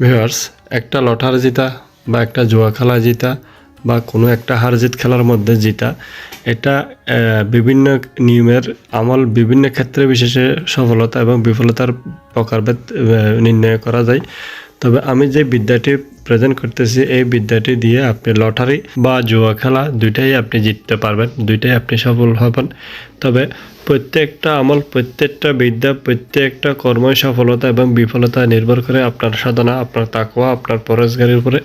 Viewers একটা লটার জিতা বা একটা জুয়া খেলা জিতা বা কোনো একটা হার জিত খেলার মধ্যে জিতা, এটা বিভিন্ন নিয়মের আমল বিভিন্ন ক্ষেত্রে বিশেষে সফলতা এবং বিফলতার প্রকারভেদ নির্ণয় করা যায়। তবে আমি যে বিদ্যাটি প্রেজেন্ট করতেছি, এই বিদ্যাটি দিয়ে আপনি লটারি বা জুয়া খেলা দুইটাই আপনি জিততে পারবেন, দুইটাই আপনি সফল হবেন। তবে প্রত্যেকটা আমল, প্রত্যেকটা বিদ্যা, প্রত্যেকটা কর্মই সফলতা এবং বিফলতা নির্ভর করে আপনার সাধনা, আপনার তাকওয়া, আপনার পরেশগারির উপরে।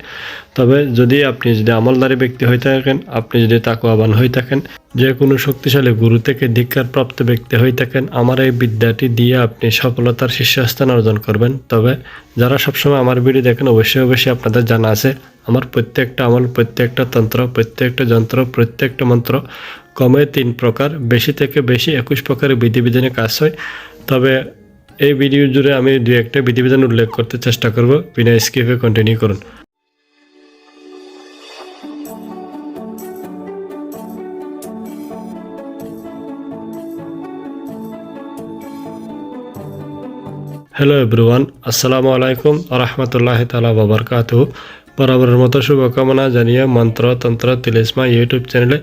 তবে যদি আপনি যদি আমলদারি ব্যক্তি হয়ে থাকেন, আপনি যদি তাকওয়াবান হয়ে থাকেন যে কোনো শক্তিশালী গুরু থেকে ধিক্ষার প্রাপ্ত ব্যক্তি হয়ে থাকেন, আমার এই বিদ্যাটি দিয়ে আপনি সফলতার শীর্ষস্থান অর্জন করবেন। তবে যারা সবসময় আমার ভিডিও দেখেন, অবশ্যই অবশ্যই আপনাদের জানা আছে, আমার প্রত্যেকটা আমল, প্রত্যেকটা তন্ত্র, প্রত্যেকটা যন্ত্র, প্রত্যেকটা মন্ত্র কমে তিন প্রকার, বেশি থেকে বেশি একুশ প্রকারের বিধিবিধানে কাজ হয়। তবে এই ভিডিও জুড়ে আমি দু একটা বিধিবিধান উল্লেখ করতে চেষ্টা করব। বিনা স্কিপে কন্টিনিউ করুন। হ্যালো এভরিওয়ান আসসালামু আলাইকুম রহমতুল্লাহ তালা বাবরকাতু বরাবরের মতো শুভকামনা জানিয়ে মন্ত্র, তন্ত্র, তিলিসমা ইউটিউব চ্যানেলে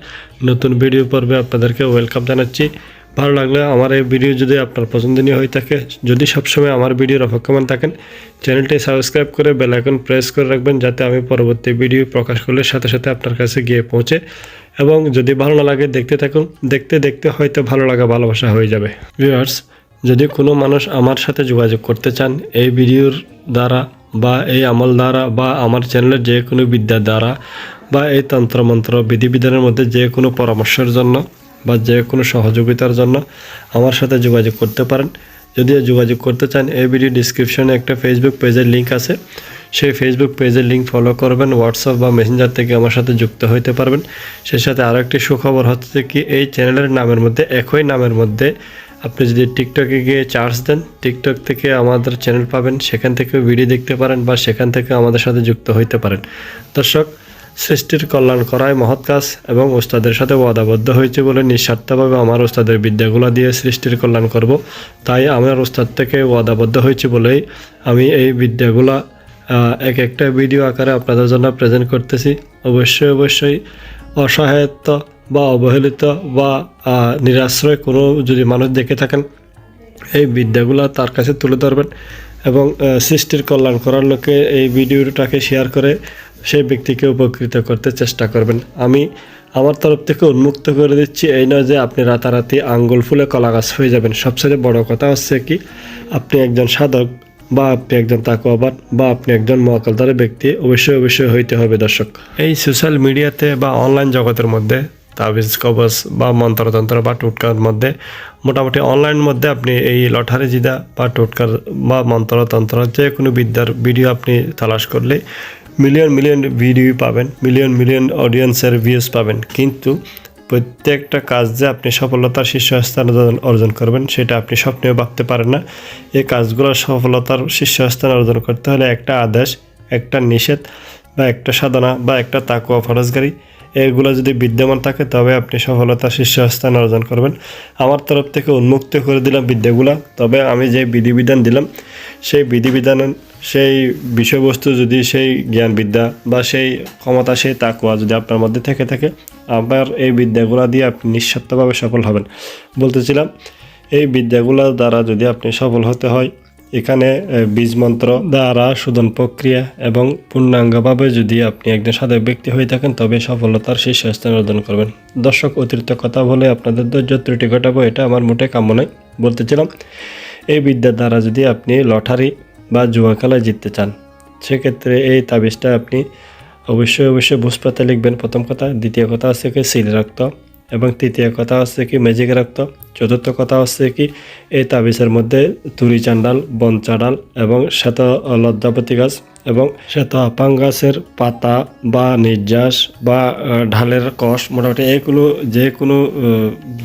নতুন ভিডিও পর্বে আপনাদেরকে ওয়েলকাম জানাচ্ছি। ভালো লাগলে আমার এই ভিডিও যদি আপনার পছন্দনীয় হয়ে থাকে, যদি সবসময় আমার ভিডিওর অপেক্ষমান থাকেন চ্যানেলটি সাবস্ক্রাইব করে বেল আইকন প্রেস করে রাখবেন যাতে আমি পরবর্তী ভিডিও প্রকাশ করলে সাথে সাথে আপনার কাছে গিয়ে পৌঁছে এবং যদি ভালো না লাগে দেখতে থাকুন, দেখতে দেখতে হয়তো ভালো লাগা, ভালোবাসা হয়ে যাবে। ভিউয়ার্স যদি কোনো মানুষ আমার সাথে যোগাযোগ করতে চান, এই ভিডিওর দ্বারা বা এই আমল দ্বারা বা আমার চ্যানেলের যে কোনো বিদ্যার দ্বারা বা এই তন্ত্রমন্ত্র বিধিবিধানের মধ্যে যে কোনো পরামর্শের জন্য বা যে কোনো সহযোগিতার জন্য আমার সাথে যোগাযোগ করতে পারেন। যদি যোগাযোগ করতে চান, এই ভিডিও ডিসক্রিপশনে একটা ফেসবুক পেজের লিঙ্ক আছে। সেই ফেসবুক পেজের লিঙ্ক ফলো করবেন হোয়াটসঅ্যাপ বা মেসেঞ্জার থেকে আমার সাথে যুক্ত হইতে পারবেন। সেই সাথে আরও একটি সুখবর হচ্ছে কি, এই চ্যানেলের নামের মধ্যে, একই নামের মধ্যে আপনি যদি টিকটকে গিয়ে চার্জ দেন টিকটক থেকে আমাদের চ্যানেল পাবেন, সেখান থেকে ভিডিও দেখতে পারেন বা সেখান থেকে আমাদের সাথে যুক্ত হইতে পারেন। দর্শক, সৃষ্টির কল্যাণ করাই মহৎ কাজ এবং ওস্তাদের সাথে ওয়াদাবদ্ধ হয়েছে বলে নিঃস্বার্থভাবে আমার ওস্তাদের বিদ্যাগুলো দিয়ে সৃষ্টির কল্যাণ করব। তাই আমার ওস্তাদ থেকে ওয়াদাবদ্ধ হয়েছে বলেই আমি এই বিদ্যাগুলা এক একটা ভিডিও আকারে আপনাদের জন্য প্রেজেন্ট করতেছি। অবশ্যই অবশ্যই অসহায়ত্ব বা অবহেলিত বা নিরাশ্রয় কোনো যদি মানুষ দেখে থাকেন, এই বিদ্যাগুলো তার কাছে তুলে ধরবেন এবং সৃষ্টির কল্যাণ করার লোকে এই ভিডিওটাকে শেয়ার করে সেই ব্যক্তিকে উপকৃত করতে চেষ্টা করবেন। আমি আমার তরফ থেকে উন্মুক্ত করে দিচ্ছি, এই নয় যে আপনি রাতারাতি আঙ্গুল ফুলে কলা গাছ হয়ে যাবেন। সবচেয়ে বড় কথা হচ্ছে কি, আপনি একজন সাধক বা আপনি একজন তাকুয়াবাদ বা আপনি একজন মহাকালদারের ব্যক্তি, অবশ্যই অবশ্যই হইতে হবে দর্শক। এই সোশ্যাল মিডিয়াতে বা অনলাইন জগতের মধ্যে তাবিজ কবচ বা মন্ত্রতন্ত্র বা টোটকার মধ্যে মোটামুটি অনলাইন মধ্যে আপনি এই লটারি জিদা বা টোটকার বা মন্ত্রতন্ত্র যে কোনো বিদ্যার ভিডিও আপনি তালাশ করলে মিলিয়ন মিলিয়ন ভিডিও পাবেন মিলিয়ন মিলিয়ন অডিয়েন্সের ভিউজ পাবেন। কিন্তু প্রত্যেকটা কাজ যে আপনি সফলতার শীর্ষস্থান অর্জন- অর্জন করবেন সেটা আপনি স্বপ্নেও ভাবতে পারেন না। এই কাজগুলো সফলতার শীর্ষস্থান অর্জন করতে হলে একটা আদেশ, একটা নিষেধ বা একটা সাধনা বা একটা তাকুয়া ফরজগারি এগুলো যদি বিদ্যমান থাকে, তবে আপনি সফলতা শীর্ষস্থান অর্জন করবেন। আমার তরফ থেকে উন্মুক্ত করে দিলাম বিদ্যাগুলো। তবে আমি যে বিধিবিধান দিলাম, সেই বিধিবিধান সেই বিষয়বস্তু যদি সেই জ্ঞান বিদ্যা বা সেই ক্ষমতা, সেই তাকুয়া যদি আপনার মধ্যে থেকে থাকে, আবার এই বিদ্যাগুলো দিয়ে আপনি নিঃস্বার্থভাবে সফল হবেন। বলতেছিলাম, এই বিদ্যাগুলোর দ্বারা যদি আপনি সফল হতে হয় এখানে বীজ মন্ত্র দ্বারা শোধন প্রক্রিয়া এবং পূর্ণাঙ্গভাবে যদি আপনি একজন সাধক ব্যক্তি হয়ে থাকেন, তবে সফলতার শীর্ষস্থান অর্জন করবেন। দর্শক, অতিরিক্ত কথা বলে আপনাদের ধৈর্য ত্রুটি ঘটাবো, এটা আমার মোটে কাম্য নয়, বলতেছিলাম। এই বিদ্যার দ্বারা যদি আপনি লটারি বা জুয়া খেলায় জিততে চান, সেক্ষেত্রে এই তাবিজটা আপনি অবশ্যই অবশ্যই বুঝপাতে লিখবেন। প্রথম কথা। দ্বিতীয় কথা কি, সিল রক্ত। এবং তৃতীয় কথা হচ্ছে কি ম্যাজিক রাখত চতুর্থ কথা হচ্ছে কি, এই তাবিজের মধ্যে তুরি চান্ডাল, বন চাঁডাল এবং শ্বেত লজ্জাপতি গাছ। এবং শ্বেত গাছের পাতা বা নির্যাস বা ঢালের কষ মোটামুটি এগুলো যে কোনো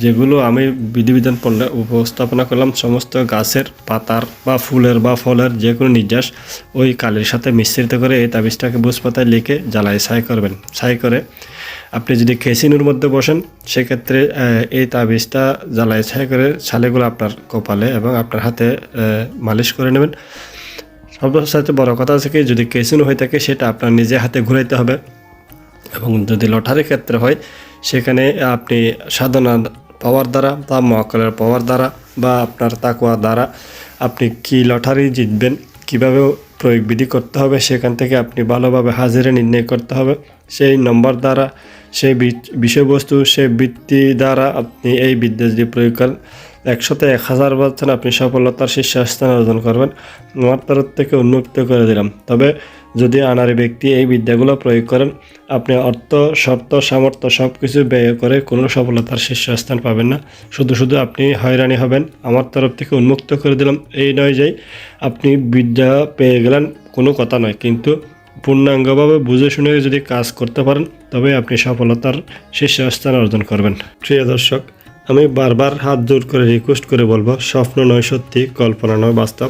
যেগুলো আমি বিধিবিধান পড়লে উপস্থাপনা করলাম, সমস্ত গাছের পাতার বা ফুলের বা ফলের যে কোনো নির্যাস ওই কালির সাথে মিশ্রিত করে এই তাবিজটাকে বুঝ পাতায় লিখে জ্বালায়, ছাই করবেন। ছাই করে আপনি যদি খেসিনুর মধ্যে বসেন, সেক্ষেত্রে এই তাবিজটা জ্বালায়, ছাই করে ছালেগুলো আপনার কপালে এবং আপনার হাতে মালিশ করে নেবেন। সর্বসাথে বড় কথা আছে কি, যদি কেসিনো হয়ে থাকে, সেটা আপনার নিজে হাতে ঘুরাইতে হবে। এবং যদি লটারির ক্ষেত্রে হয়, সেখানে আপনি সাধনা পাওয়ার দ্বারা বা মহাকালের পাওয়ার দ্বারা বা আপনার তাকুয়া দ্বারা আপনি কি লটারি জিতবেন কীভাবে প্রয়োগ বিধি করতে হবে, সেখান থেকে আপনি ভালোভাবে হাজিরে নির্ণয় করতে হবে। সেই নম্বর দ্বারা, সেই বিষয়বস্তু, সেই বৃত্তি দ্বারা আপনি এই বিদ্যা যদি প্রয়োগ করেন। একশোতে এক হাজার বছর আপনি সফলতার শীর্ষস্থান অর্জন করবেন। আমার তরফ থেকে উন্মুক্ত করে দিলাম। তবে যদি আনারি ব্যক্তি এই বিদ্যাগুলো প্রয়োগ করেন, আপনি অর্থ, শর্ত, সামর্থ্য সব কিছু ব্যয় করে কোনো সফলতার শীর্ষস্থান পাবেন না। শুধু শুধু আপনি হয়রানি হবেন। আমার তরফ থেকে উন্মুক্ত করে দিলাম। এই নয় যে, আপনি বিদ্যা পেয়ে গেলেন কোনো কথা নয়। কিন্তু পূর্ণাঙ্গভাবে বুঝে শুনে যদি কাজ করতে পারেন, তবে আপনি সফলতার শীর্ষস্থান অর্জন করবেন। প্রিয় দর্শক আমি বারবার হাত জোর করে রিকোয়েস্ট করে বলব, স্বপ্ন নয় সত্যি, কল্পনা নয় বাস্তব।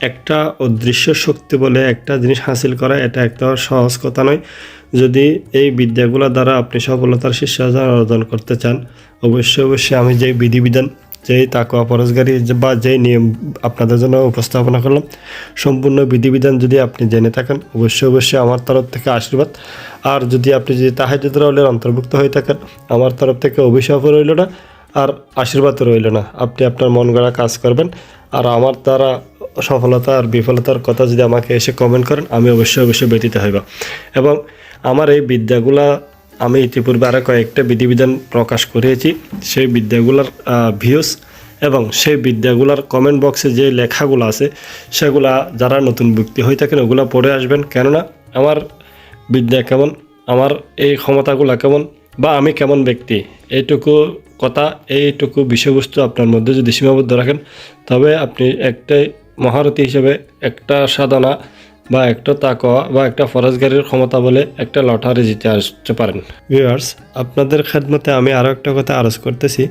একটা অদৃশ্য শক্তি বলে একটা জিনিস হাসিল করা, এটা একটা সহজ কথা নয়। যদি এই বিদ্যাগুলো দ্বারা আপনি সফলতার শীর্ষস্থান অর্জন করতে চান, অবশ্যই অবশ্যই আমি যে বিধিবিধান, যেই তাকওয়া পরশগারি বা যেই নিয়ম আপনাদের জন্য উপস্থাপনা করলাম, সম্পূর্ণ বিধিবিধান যদি আপনি জেনে থাকেন, অবশ্যই অবশ্যই আমার তরফ থেকে আশীর্বাদ। আর যদি আপনি যদি তাহাজুদ রাউলের অন্তর্ভুক্ত হয়ে থাকেন, আমার তরফ থেকে অভিশাপ রইল না। আর আশীর্বাদও রইল না। আপনি আপনার মন গড়া কাজ করবেন। আর আমার দ্বারা সফলতা আর বিফলতার কথা যদি আমাকে এসে কমেন্ট করেন, আমি অবশ্যই অবশ্যই ব্যতীত হইব। এবং আমার এই বিদ্যাগুলা আমি ইতিপূর্বে আরও কয়েকটা বিধিবিধান প্রকাশ করিয়েছি সেই বিদ্যাগুলার ভিউস এবং সেই বিদ্যাগুলার কমেন্ট বক্সে যে লেখাগুলো আছে, সেগুলা যারা নতুন ব্যক্তি হয়ে থাকেন, ওগুলো পড়ে আসবেন। কেননা আমার বিদ্যা কেমন, আমার এই ক্ষমতাগুলো কেমন বা আমি কেমন ব্যক্তি, এইটুকু কথা, এইটুকু বিষয়বস্তু আপনার মধ্যে যদি সীমাবদ্ধ রাখেন, তবে আপনি একটাই মহারথী হিসেবে একটা সাধনা বা একটা তাকওয়া বা একটা ফরাজগারির ক্ষমতা বলে একটা লটারি জিতে আসতে পারেন। ভিউয়ার্স আপনাদের খেদমতে আমি আরও একটা কথা আরজ করতেছি।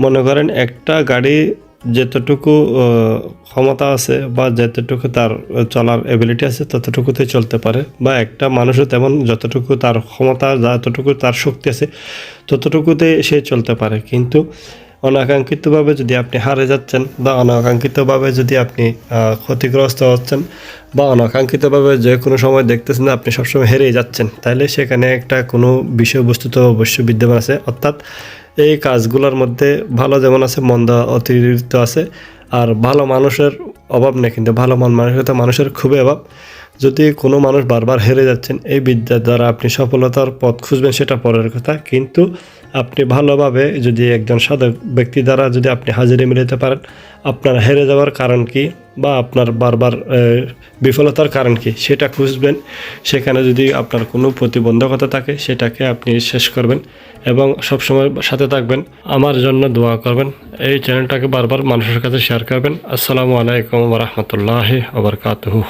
মনে করেন একটা গাড়ি যতটুকু ক্ষমতা আছে বা যতটুকু তার চলার এবিলিটি আছে, ততটুকুতে চলতে পারে। বা একটা মানুষও তেমন যতটুকু তার ক্ষমতা, যতটুকু তার শক্তি আছে, ততটুকুতে সে চলতে পারে। কিন্তু অনাকাঙ্ক্ষিতভাবে যদি আপনি হারে যাচ্ছেন বা অনাকাঙ্ক্ষিতভাবে যদি আপনি ক্ষতিগ্রস্ত হচ্ছেন বা অনাকাঙ্ক্ষিতভাবে যে কোনো সময় দেখতেছেন আপনি সবসময় হেরেই যাচ্ছেন তাহলে সেখানে একটা কোনো বিষয়বস্তু তো অবশ্যই বিদ্যমান আছে। অর্থাৎ এই কাজগুলোর মধ্যে ভালো যেমন আছে, মন্দ অতিরিক্ত আছে। আর ভালো মানুষের অভাব নেই কিন্তু ভালো মন মানুষের মানসিকতা মানুষের খুবই অভাব। যদি কোনো মানুষ বারবার হেরে যাচ্ছেন, এই বিদ্যার দ্বারা আপনি সফলতার পথ খুঁজবেন সেটা পরের কথা। কিন্তু আপনি ভালোভাবে যদি একজন সাধক ব্যক্তি দ্বারা যদি আপনি হাজিরে মিলাতে পারেন, আপনার হেরে যাওয়ার কারণ কি বা আপনার বারবার বিফলতার কারণ কি সেটা খুঁজবেন। সেখানে যদি আপনার কোনো প্রতিবন্ধকতা থাকে, সেটাকে আপনি শেষ করবেন এবং সবসময় সাথে থাকবেন। আমার জন্য দোয়া করবেন। এই চ্যানেলটাকে বারবার মানুষের কাছে শেয়ার করবেন। আসসালামু আলাইকুম রহমতুল্লাহ আবরকাতহু